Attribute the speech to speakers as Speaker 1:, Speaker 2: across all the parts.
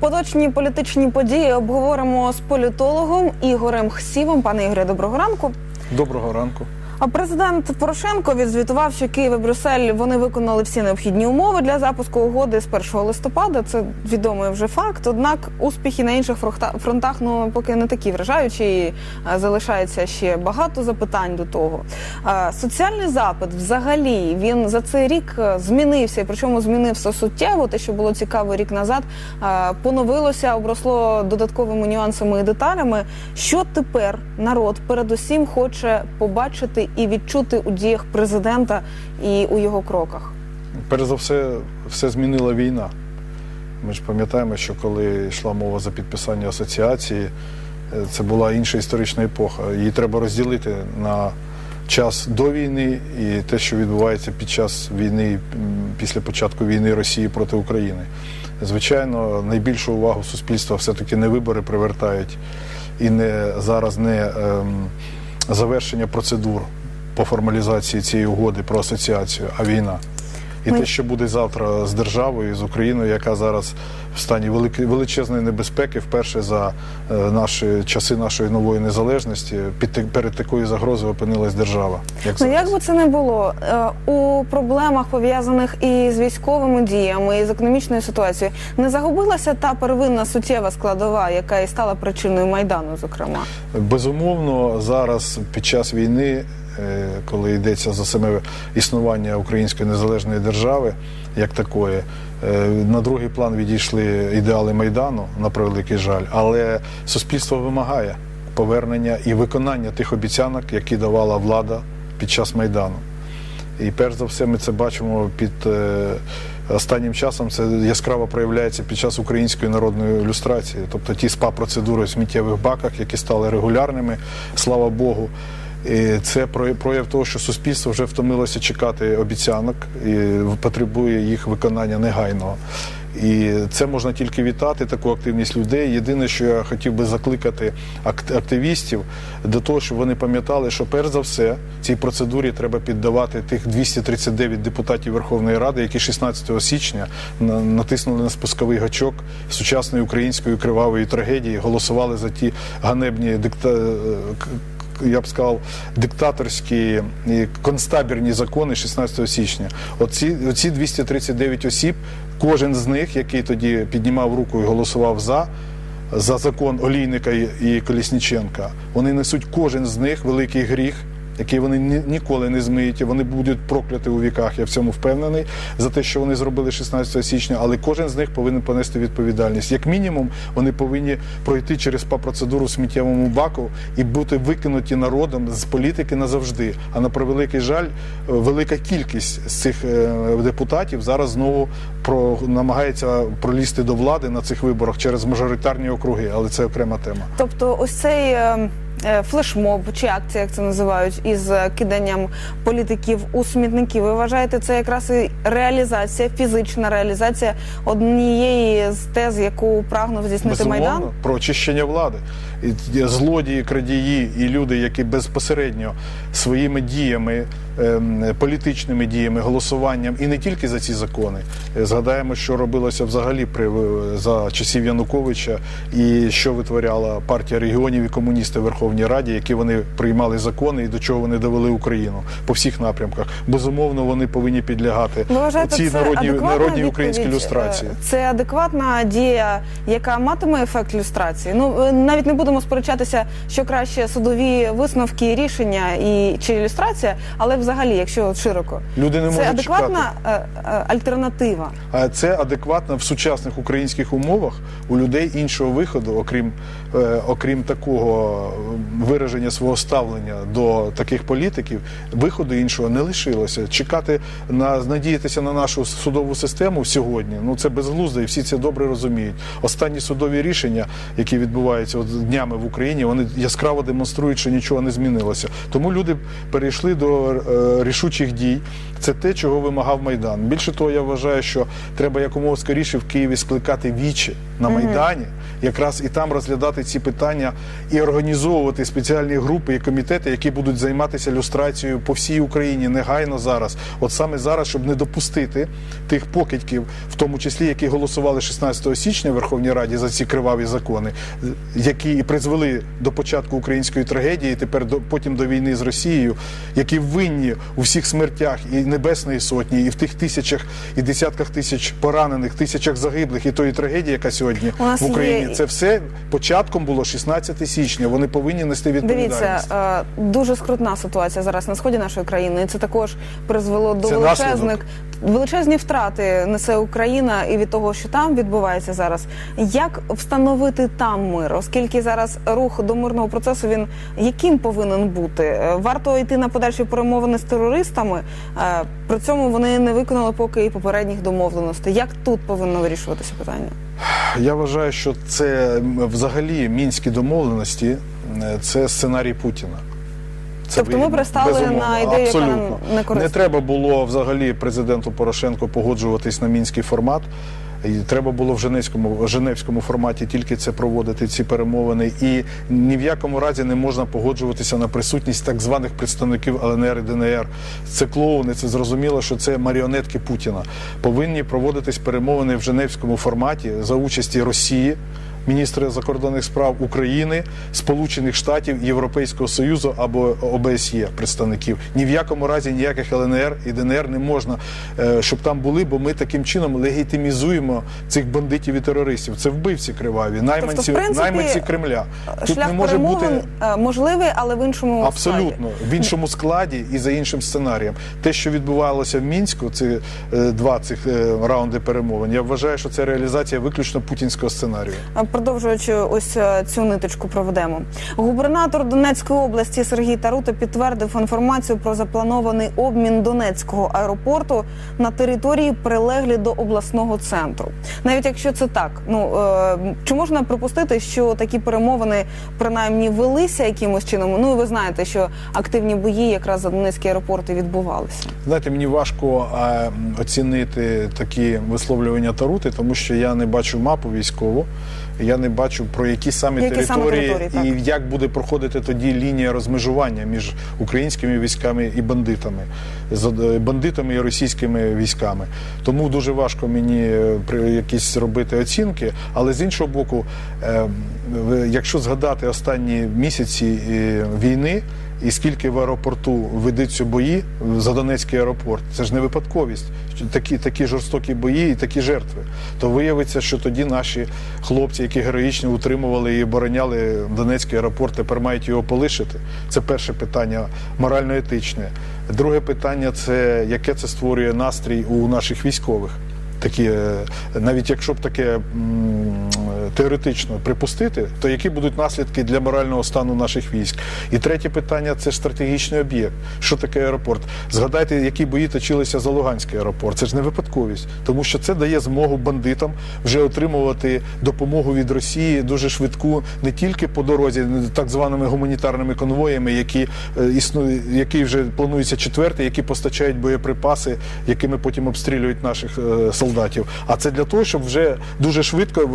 Speaker 1: Поточні політичні події обговоримо з політологом Ігорем Хсівом. Пане Ігоре, доброго ранку.
Speaker 2: Доброго ранку.
Speaker 1: А президент Порошенко відзвітував, що Київ і Брюссель вони виконали всі необхідні умови для запуску угоди з 1 листопада. Це відомий вже факт. Однак успіхи на інших фронтах ну поки не такі вражаючі. і, Залишається ще багато запитань до того. Соціальний запит взагалі він за цей рік е, змінився, і причому змінився суттєво. Те, що було цікаво рік назад, поновилося, обросло додатковими нюансами і деталями. Що тепер народ передусім хоче побачити і відчути у діях президента і у його кроках?
Speaker 2: Перш за все, все змінила війна. Ми ж пам'ятаємо, що коли йшла мова за підписання асоціації, е, це була інша історична епоха. Її треба розділити на час до війни і те, що відбувається під час війни, після початку війни Росії проти України. Звичайно, найбільшу увагу суспільства все-таки не вибори привертають і не зараз не ем, завершення процедур по формалізації цієї угоди про асоціацію, а війна. І
Speaker 1: Ми-
Speaker 2: те, що буде завтра з державою, з Україною, яка зараз в стані величезної небезпеки, вперше за е, наші часи нашої нової незалежності, під перед такою загрозою опинилась держава. Як
Speaker 1: Ну
Speaker 2: зараз.
Speaker 1: як би це не було е, у проблемах пов'язаних і з військовими діями, і з економічною ситуацією, не загубилася та первинна суттєва складова, яка і стала причиною майдану, зокрема.
Speaker 2: Безумовно, зараз під час війни, коли йдеться за саме існування української незалежної держави, як такої, е, на другий план відійшли ідеали майдану, на превеликий жаль, але суспільство вимагає повернення і виконання тих обіцянок, які давала влада під час майдану. І перш за все, ми це бачимо під е, останнім часом. Це яскраво проявляється під час української народної люстрації, тобто ті спа процедури в сміттєвих баках, які стали регулярними, слава Богу. І це про- прояв того, що суспільство вже втомилося чекати обіцянок і потребує їх виконання негайного. І це можна тільки вітати, таку активність людей. Єдине, що я хотів би закликати активістів до того, щоб вони пам'ятали, що перш за все цій процедурі треба піддавати тих 239 депутатів Верховної Ради, які 16 січня на- натиснули на спусковий гачок сучасної української кривавої трагедії, голосували за ті ганебні дикта. Я б сказав, диктаторські і концтабірні закони 16 січня. Оці, оці 239 осіб, кожен з них, який тоді піднімав руку і голосував за. За закон Олійника і Колісніченка, вони несуть кожен з них великий гріх, який вони ні- ніколи не змиють. Вони будуть прокляти у віках. Я в цьому впевнений за те, що вони зробили 16 січня. Але кожен з них повинен понести відповідальність. Як мінімум, вони повинні пройти через па процедуру в сміттєвому баку і бути викинуті народом з політики назавжди. А на превеликий жаль, е, велика кількість з цих е, депутатів зараз знову про намагається пролізти до влади на цих виборах через мажоритарні округи, але це окрема тема.
Speaker 1: Тобто, ось цей е, е, флешмоб чи акція, як це називають, із е, киданням політиків у смітники. Ви вважаєте, це якраз і реалізація, фізична реалізація однієї з тез, яку прагнув здійснити майдан?
Speaker 2: Про очищення влади. І злодії, крадії і люди, які безпосередньо своїми діями, політичними діями, голосуванням і не тільки за ці закони. Е, Згадаємо, що робилося взагалі при за часів Януковича, і що витворяла партія регіонів і комуністи в Верховній Раді, які вони приймали закони і до чого вони довели Україну по всіх напрямках. Безумовно, вони повинні підлягати цій народній, народній українській люстрації.
Speaker 1: Е, Це адекватна дія, яка матиме ефект люстрації. Ну е, навіть не будемо сперечатися, що краще судові висновки, рішення і чи ілюстрація, але взагалі, якщо от широко,
Speaker 2: Люди не
Speaker 1: це
Speaker 2: можуть
Speaker 1: адекватна е, е, альтернатива.
Speaker 2: А це адекватно в сучасних українських умовах у людей іншого виходу, окрім, е, окрім такого вираження свого ставлення до таких політиків, виходу іншого не лишилося. Чекати на надіятися на нашу судову систему сьогодні. Ну це безглуздо, і всі це добре розуміють. Останні судові рішення, які відбуваються от днями в Україні, вони яскраво демонструють, що нічого не змінилося. Тому люди перейшли до рішучих дій. Це те, чого вимагав Майдан. Більше того, я вважаю, що треба якомога скоріше в Києві скликати вічі на Майдані, якраз і там розглядати ці питання і організовувати спеціальні групи і комітети, які будуть займатися люстрацією по всій Україні негайно зараз. От саме зараз, щоб не допустити тих покидьків, в тому числі які голосували 16 січня в Верховній Раді за ці криваві закони, які і призвели до початку української трагедії, тепер до потім до війни з Росією, які винні у всіх смертях і Небесної Сотні, і в тих тисячах і десятках тисяч поранених, тисячах загиблих, і тої трагедії, яка сьогодні в Україні.
Speaker 1: є-
Speaker 2: Це все початком було 16 січня. Вони повинні нести відповідальність.
Speaker 1: Дивіться, е, дуже скрутна ситуація зараз на сході нашої країни. І це також призвело до величезних. Величезні втрати несе Україна і від того, що там відбувається зараз. Як встановити там мир, оскільки зараз рух до мирного процесу він яким повинен бути? Е, Варто йти на подальші перемовини з терористами. е, При цьому вони не виконали поки і попередніх домовленостей. Як тут повинно вирішуватися питання?
Speaker 2: Я вважаю, що це взагалі мінські домовленості е, це сценарій Путіна. Це
Speaker 1: Тобто ми
Speaker 2: ви-
Speaker 1: пристали
Speaker 2: безумовно,
Speaker 1: на ідею, яка нам
Speaker 2: абсолютно.
Speaker 1: не корисна.
Speaker 2: Не треба було взагалі президенту Порошенко погоджуватись на мінський формат. І треба було в Женевському, Женевському форматі тільки це проводити, ці перемовини. І ні в якому разі не можна погоджуватися на присутність так званих представників ЛНР і ДНР. Це клоуни, це зрозуміло, що це маріонетки Путіна. Повинні проводитись перемовини в Женевському форматі за участі Росії. Міністри закордонних справ України, Сполучених Штатів, Європейського Союзу або ОБСЄ представників. Ні в якому разі ніяких ЛНР і ДНР не можна, е, щоб там були, бо ми таким чином легітимізуємо цих бандитів і терористів. Це вбивці криваві, найманці,
Speaker 1: Тобто, в принципі,
Speaker 2: найманці Кремля. Тут
Speaker 1: Шлях
Speaker 2: не може бути.
Speaker 1: е, можливий, але в іншому
Speaker 2: Абсолютно
Speaker 1: складі.
Speaker 2: в іншому складі і за іншим сценарієм. Те, що відбувалося в мінську, це е, два цих раунди перемовин. Я вважаю, що це реалізація виключно путінського сценарію.
Speaker 1: Продовжуючи ось е, цю ниточку проведемо. Губернатор Донецької області Сергій Тарута підтвердив інформацію про запланований обмін Донецького аеропорту на території прилеглі до обласного центру. Навіть якщо це так, ну е, чи можна припустити, що такі перемовини принаймні велися якимось чином? Ну і ви знаєте, що активні бої якраз за Донецький аеропорт і відбувалися.
Speaker 2: Знаєте, мені важко е, оцінити такі висловлювання Тарути, тому що я не бачу мапу військову. Я не бачу про які саме
Speaker 1: Які саме
Speaker 2: території
Speaker 1: території,
Speaker 2: і як буде проходити тоді лінія розмежування між українськими військами і бандитами, з е, бандитами і російськими військами. Тому дуже важко мені е, при якісь робити оцінки. Але з іншого боку, е, якщо згадати останні місяці війни. І скільки в аеропорту ведуться бої за Донецький аеропорт, це ж не випадковість. Такі, такі жорстокі бої і такі жертви. То виявиться, що тоді наші хлопці, які героїчно утримували і обороняли Донецький аеропорт, тепер мають його полишити. Це перше питання морально-етичне. Друге питання це яке це створює настрій у наших військових. Такі, е, навіть якщо б таке теоретично припустити, то які будуть наслідки для морального стану наших військ? І третє питання це стратегічний об'єкт. Що таке аеропорт? Згадайте, які бої точилися за Луганський аеропорт. Це ж не випадковість, тому що це дає змогу бандитам вже отримувати допомогу від Росії дуже швидку, не тільки по дорозі, так званими гуманітарними конвоями, які е, існують, які вже планується четвертий, які постачають боєприпаси, якими потім обстрілюють наших е, солдатів. А це для того, щоб вже дуже швидко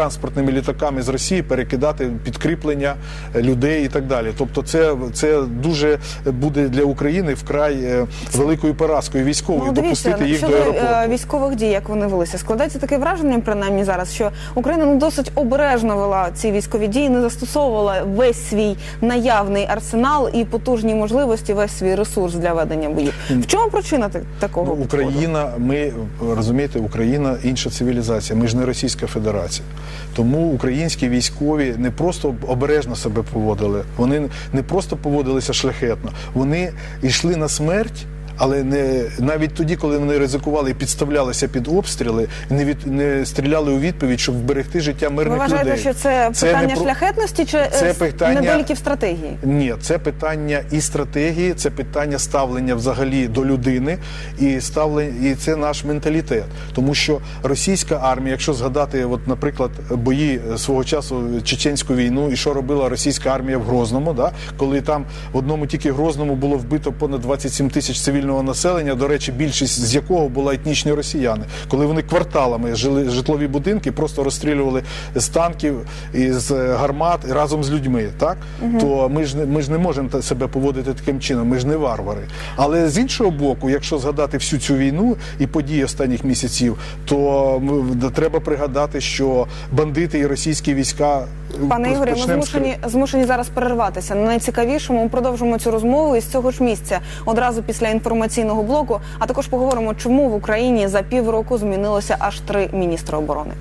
Speaker 2: військово-транспортними літаками з Росії перекидати підкріплення е, людей і так далі. Тобто, це, це дуже буде для України вкрай е, великою поразкою військовою
Speaker 1: Ну, дивіться,
Speaker 2: допустити їх до аеропорту.
Speaker 1: е, військових дій, як вони велися, складається таке враження, принаймні зараз, що Україна ну, досить обережно вела ці військові дії, не застосовувала весь свій наявний арсенал і потужні можливості, весь свій ресурс для ведення боїв. В чому причина та- такого?
Speaker 2: Ну. Україна, ми розумієте, Україна інша цивілізація. Ми ж не Російська Федерація. Тому українські військові не просто обережно себе поводили, вони не просто поводилися шляхетно, вони йшли на смерть. Але не навіть тоді, коли вони ризикували і підставлялися під обстріли, не від не стріляли у відповідь, щоб вберегти життя
Speaker 1: Ви
Speaker 2: мирних
Speaker 1: вважаєте,
Speaker 2: людей.
Speaker 1: що це,
Speaker 2: Це не
Speaker 1: питання
Speaker 2: про-
Speaker 1: шляхетності чи
Speaker 2: Це
Speaker 1: е,
Speaker 2: питання-
Speaker 1: недоліків стратегії?
Speaker 2: Ні, це питання і стратегії, це питання ставлення взагалі до людини, і ставлення, і це наш менталітет. Тому що російська армія, якщо згадати, от, наприклад, бої свого часу чеченську війну, і що робила російська армія в Грозному, да, коли там в одному тільки Грозному було вбито понад 27 тисяч цивільного населення, до речі, більшість з якого була етнічні росіяни, коли вони кварталами жили житлові будинки, просто розстрілювали з танків і з е, гармат разом з людьми, так то ми ж ми ж не можемо себе поводити таким чином. Ми ж не варвари. Але з іншого боку, якщо згадати всю цю війну і події останніх місяців, то треба пригадати, що бандити і російські війська е,
Speaker 1: Пане Ігорі, ми змушені змушені зараз перерватися. На найцікавішому ми продовжимо цю розмову із цього ж місця одразу після інформаційного блоку. А також поговоримо, чому в Україні за півроку змінилося аж три міністри оборони.